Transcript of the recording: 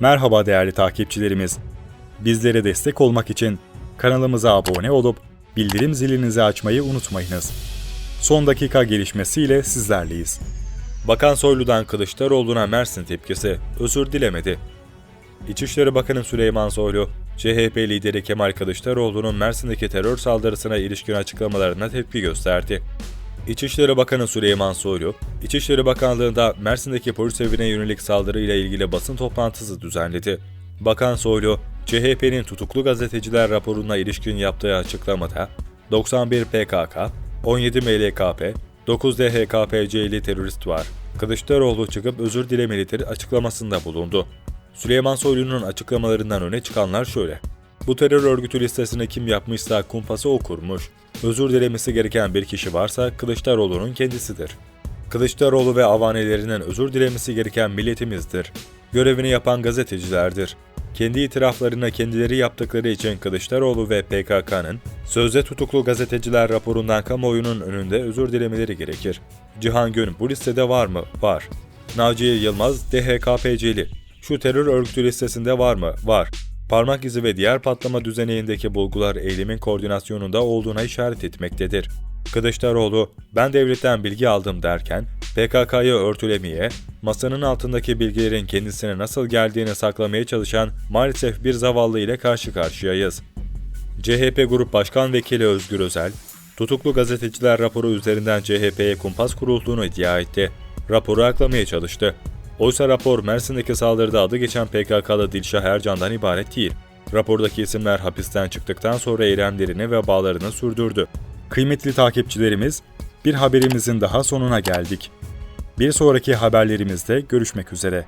Merhaba değerli takipçilerimiz. Bizlere destek olmak için kanalımıza abone olup bildirim zilinizi açmayı unutmayınız. Son dakika gelişmesiyle sizlerleyiz. Bakan Soylu'dan Kılıçdaroğlu'na Mersin tepkisi özür dilemedi. İçişleri Bakanı Süleyman Soylu, CHP lideri Kemal Kılıçdaroğlu'nun Mersin'deki terör saldırısına ilişkin açıklamalarına tepki gösterdi. İçişleri Bakanı Süleyman Soylu, İçişleri Bakanlığı'nda Mersin'deki polis evine yönelik saldırıyla ilgili basın toplantısı düzenledi. Bakan Soylu, CHP'nin tutuklu gazeteciler raporuna ilişkin yaptığı açıklamada 91 PKK, 17 MLKP, 9 DHKPC'li terörist var. Kılıçdaroğlu çıkıp özür dilemelidir açıklamasında bulundu. Süleyman Soylu'nun açıklamalarından öne çıkanlar şöyle. Bu terör örgütü listesini kim yapmışsa kumpası o kurmuş. Özür dilemesi gereken bir kişi varsa Kılıçdaroğlu'nun kendisidir. Kılıçdaroğlu ve avanelerinin özür dilemesi gereken milletimizdir. Görevini yapan gazetecilerdir. Kendi itiraflarını kendileri yaptıkları için Kılıçdaroğlu ve PKK'nın sözde tutuklu gazeteciler raporundan kamuoyunun önünde özür dilemeleri gerekir. Cihan Gün bu listede var mı? Var. Naciye Yılmaz DHKPC'li. Şu terör örgütü listesinde var mı? Var. Parmak izi ve diğer patlama düzeneğindeki bulgular eylemin koordinasyonunda olduğuna işaret etmektedir. Kılıçdaroğlu, ben devletten bilgi aldım derken, PKK'yı örtülemeye, masanın altındaki bilgilerin kendisine nasıl geldiğini saklamaya çalışan maalesef bir zavallı ile karşı karşıyayız. CHP Grup Başkan Vekili Özgür Özel, tutuklu gazeteciler raporu üzerinden CHP'ye kumpas kurulduğunu iddia etti. Raporu aklamaya çalıştı. Oysa rapor Mersin'deki saldırıda adı geçen PKK'lı Dilşah Ercan'dan ibaret değil. Rapordaki isimler hapisten çıktıktan sonra eylemlerini ve bağlarını sürdürdü. Kıymetli takipçilerimiz, bir haberimizin daha sonuna geldik. Bir sonraki haberlerimizde görüşmek üzere.